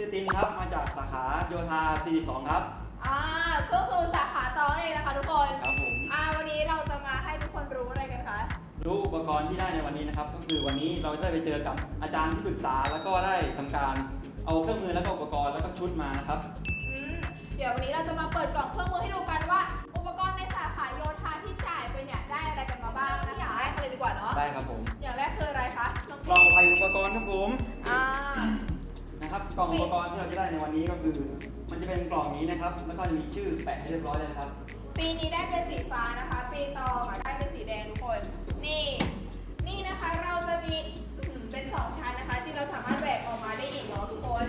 ชื่อตินครับ มาจากสาขาโยธา 42 ครับ อ่าก็คือสาขาตองนั่นเองนะคะทุกคนครับผม อ่าวันนี้เราจะมาให้ทุกคนรู้อะไรกันคะ รู้อุปกรณ์ที่ได้ในวันนี้นะครับ ก็คือวันนี้เราได้ไปเจอกับอาจารย์ที่ปรึกษา แล้วก็ได้ทำการเอาเครื่องมือแล้วก็อุปกรณ์แล้วก็ชุดมานะครับ อืมเดี๋ยววันนี้เราจะมาเปิดกล่องเครื่องมือให้ดูกันว่า อุปกรณ์ในสาขาโยธาที่จ่ายไปเนี่ยได้อะไรกันมาบ้างนะคะอย่างแรกกันเลยดีกว่าเนาะได้ครับผม อย่างแรกคืออะไรคะน้องกล่องใส่อุปกรณ์ครับผมอ่า นะครับกล่องอุปกรณ์ที่เราจะได้ในวันนี้ก็คือ มันจะเป็นกล่องนี้นะครับแล้วก็จะมีชื่อแปะให้เรียบร้อยเลยนะครับ ปีนี้ได้เป็นสีฟ้านะคะ ปีตองอะได้เป็นสีแดงทุกคน นี่ นี่นะคะเราจะมีอื้อหือเป็นสองชั้นนะคะ ที่เราสามารถแบกออกมาได้อีกเนาะทุกคน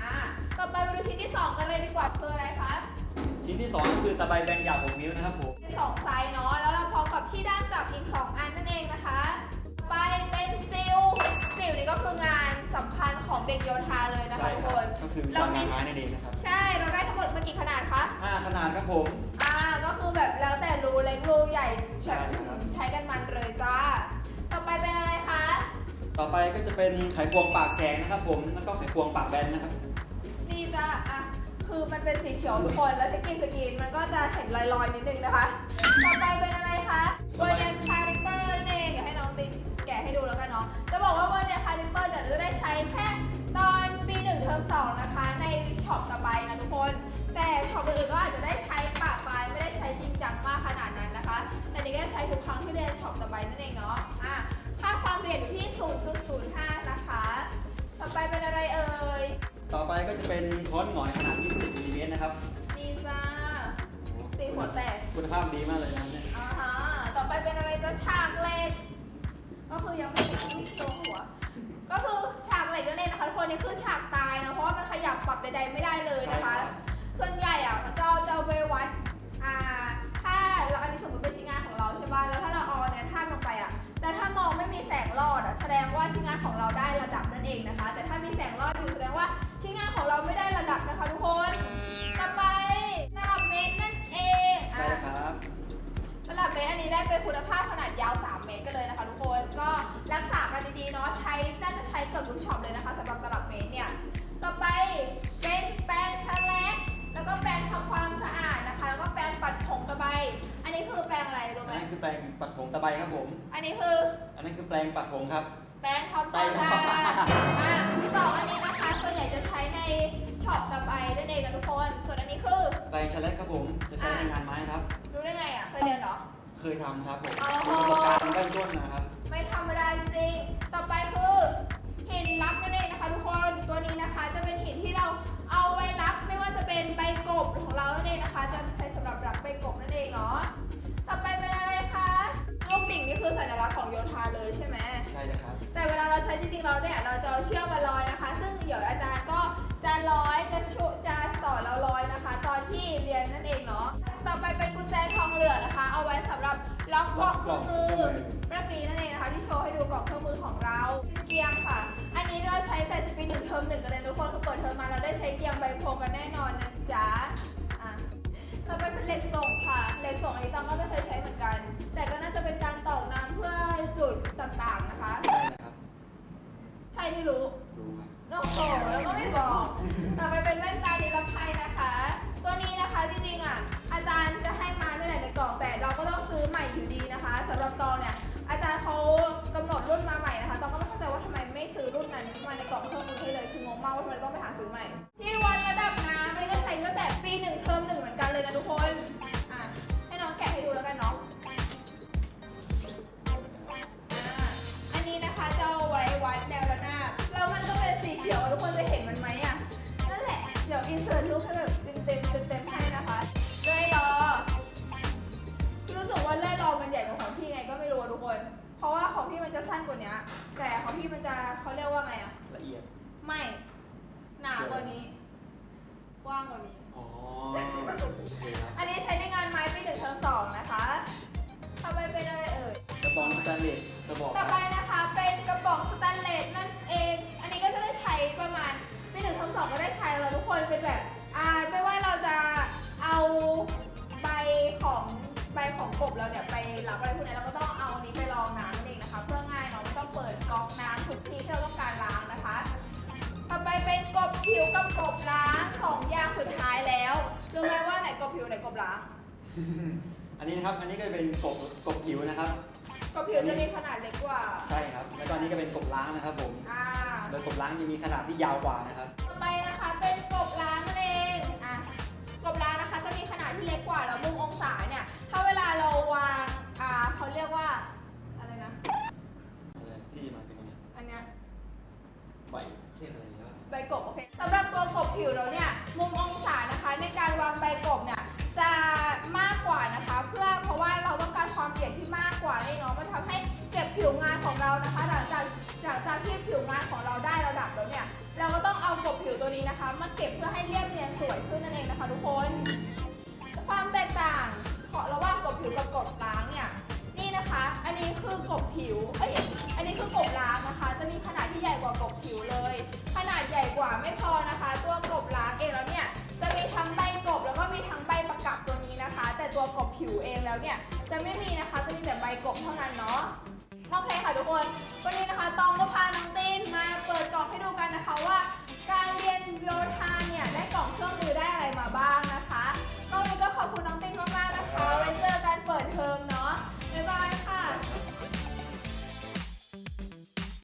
อ่าต่อไปมาดูชิ้นที่สองกันเลยดีกว่าคืออะไรคะ ชิ้นที่สองก็คือตะไบแบนยาว6นิ้วนะครับผม เป็นสองไซส์เนาะ แล้วเราพร้อมกับที่ด้ามจับอีก 2 อันนั่นเองนะคะ ไปเป็นซิล ซิลนี่ก็คืองาน สำคัญของเด็กโยธาเลยนะคะใช่ทุกคครับนก็คือวิชางานไม้นั่นเองนะครับ ใช่เราได้ทั้งหมดมากี่ขนาดคะ5ขนาดครับผม อ่าก็คือแบบแล้วแต่รูเล็กรูใหญ่ใช่ครับ ใช้กันมันเลยจ้า ต่อไปเป็นอะไรคะ ต่อไปก็จะเป็นไขควงปากแข็งนะครับ ผมแล้วก็ไขควงปากแบนนะครับ นี่จ้าอะคือมันเป็นสีเขียวทุกคนแล้วสกินสกินมันก็จะเห็นลอยๆนิดนึงนะคะ ต่อไปเป็นอะไรคะเวอร์เนียคาลิเปอร์นั่นเองเดี๋ยวให้น้องตินแกะให้ดูแล้วกันเนาะจะบอกว่าเวอร์เนียคาลิเปอร์เนี่ย นะคะแต่นี่ก็ใช้ทุกครั้งที่เรียนช็อปสบายนั่นเองเนาะอะค่าความเรียนอยู่ที่ 0.05 นะคะ ต่อไปเป็นอะไรเอ่ย ต่อไปก็จะเป็นค้อนหงอนขนาด21มิลลิเมตรนะครับนี่จ้าตีหัวแตกคุณภาพดีมากเลยนะเนี่ยอ่าฮะ ต่อไปเป็นอะไรจะฉากเหล็ก ก็คือยังไม่ถึงตัวหัว ก็คือฉากเหล็กนั่นเองนะคะทุกคนนี่คือฉากตายนะเพราะว่ามันขยับปรับใดๆไม่ได้เลยนะคะ ส่วนใหญ่อะมันก็จะเอาไปวัดาจะใช้เกือบทุกช็อปเลยนะคะสำหรับตลับเมตรเนี่ย ต่อไปเป็นแปรงชันแลกแล้วก็แปรงทำความสะอาดนะคะ แล้วก็แปรงปัดผงตะไบ อันนี้คือแปรงอะไรรู้อันไหมนี้คือแปรงปัดผงตะไบครับผม อันนี้คือ อันนั้นคือแปรงปัดผงครับแปรงทำแปรงทำความสะอาดอะสองอันนี้นะคะส่วนใหญ่จะใช้ในช็อปตะไบนั่นเองนะทุกคน ส่วนอันนี้คือแปรงชะเล็กครับผม จะใช้ในงานไม้ครับ รู้ได้ไงอะ เคยเรียนเหรอ เคยทำครับผมอ๋อมีประสบการณ์เบื้องต้นนะครับ ช้จริงๆเราเนี่ยเราจะเอาเชือกมาลอยนะคะ ซึ่งเดี๋ยวอาจารย์ก็จะร้อยจะชุจะสอนเราลอยนะคะ ตอนที่เรียนนั่นเองเนาะต่อไปเป็นกุญแจทองเหลืองนะคะ เอาไว้สำหรับล็อกกล่องเครื่องมือเมื่อกี้นั่นเองนะคะที่โชว์ให้ดูกล่องเครื่องมือของเราเกียงค่ะ อันนี้เราใช้แต่ปีหนึ่งเทอมหนึ่งกันเลยทุกคนคือเปิดเทอมมาเราได้ใช้เกียงใบโพงกันแน่นอนนะจ๊ะอะต่อไปเป็นเหล็กส่งค่ะเหล็กส่งอันนี้ตองก็ไม่เคยใช้เหมือนกัน แต่ก็น่าจะเป็นการ ใช่ไม่รู้ดูครับโอ้โหแล้วก็ไม่บอก ต่อไปเป็นแว่นตานิรภัยนะคะ ตัวนี้นะคะจริงๆอะอาจารย์จะให้มาในไหนในกล่องแต่เราก็ต้องซื้อใหม่อยู่ดีนะคะสำหรับตองเนี่ยอาจารย์เขากำหนดรุ่นมาใหม่นะคะตองก็ไม่เข้าใจว่าทำไมไม่ซื้อรุ่นนั้นมาในกล่องเครื่องมือให้เลยคืองงมากว่าทำไมต้องไปหาซื้อใหม่ เดี๋ยวอินเสิร์ตรูปให้แบบเต็มเต็มเต็มเต็มๆให้นะคะเลื่อยรอรู้สึกว่าเลื่อยรอมันใหญ่กว่าของพี่ไงก็ไม่รู้อะทุกคน เพราะว่าของพี่มันจะสั้นกว่านี้แต่ของพี่มันจะเขาเรียกว่าไงอะละเอียด ไม่หนากว่านี้ กว้างกว่านี้อ๋อโอเคครับอันนี้ใช้ในงานไม้ปีหนึ่งเทอมสองนะคะต่อไปเป็นอะไรเอ่ยกระบองสแตนเลสกระบอกคต่อรับไปนะ องก็ได้ใช้แล้วทุกคนเป็นแบบอ่าไม่ว่าเราจะเอาใบของใบของกบเราเนี่ยไปรับอะไรพวกนี้เราก็ต้องเอาอันนี้ไปรองน้ำนั่นเองนะคะเพื่อง่ายเนาะไม่ต้องเปิดก๊อกน้ำทุกทีที่เราต้องการล้างนะคะต่อไปเป็นกบผิวกับกบล้างสองอย่างสุดท้ายแล้วรู้ไหมว่าไหนกบผิวไหนกบล้างอันนี้นะครับ อันนี้ก็เป็นกบกบผิวนะครับ กบผิวจะมีขนาดเล็กกว่า ใช่ครับ แล้วตอนนี้ก็เป็นกบล้างนะครับผม อ่า โดยกบล้างจะมีขนาดที่ยาวกว่านะครับ ต่อไปนะคะเป็นกบล้างนั่นเองอะกบล้างนะคะจะมีขนาดที่เล็กกว่าแล้วมุมองศาเนี่ย ถ้าเวลาเราวางอ่าเขาเรียกว่าอะไรนะ อะไรที่มาถึงนี้อันเนี้ย ใบเรียกอะไรแล้วใบกบโอเคสำหรับตัวกบผิวเราเนี่ยมุมองศานะคะในการวางใบกบเนี่ยจะมากกว่านะคะ เพื่อเพราะว่าเราต้องการความละเอียดที่มากกว่านี่เนาะมันทำให้เก็บผิวงานของเรานะคะ หลังจากที่ผิวงานของเราได้ระดับแล้วเนี่ย เราก็ต้องเอากบผิวตัวนี้นะคะ มาเก็บเพื่อให้เรียบเนียนสวยขึ้นนั่นเองนะคะทุกคน ความแตกต่างของระหว่างกบผิวกับกบล้างเนี่ย นี่นะคะ อันนี้คือกบผิว เอ้ย อันนี้คือกบล้างนะคะ จะมีขนาดที่ใหญ่กว่ากบผิวเลย ขนาดใหญ่กว่าไม่พอนะคะ ตัวกบล้างเองแล้วเนี่ย จะมีทั้งใบกบแล้วก็มีทั้งใบประกับตัวนี้นะคะ แต่ตัวกบผิวเองแล้วเนี่ย จะไม่มีนะคะ จะมีแต่ใบกบเท่านั้นเนาะ โอเคค่ะทุกคน วันนี้นะคะตองก็พาน้องตีนมาเปิดกล่องให้ดูกันนะคะว่า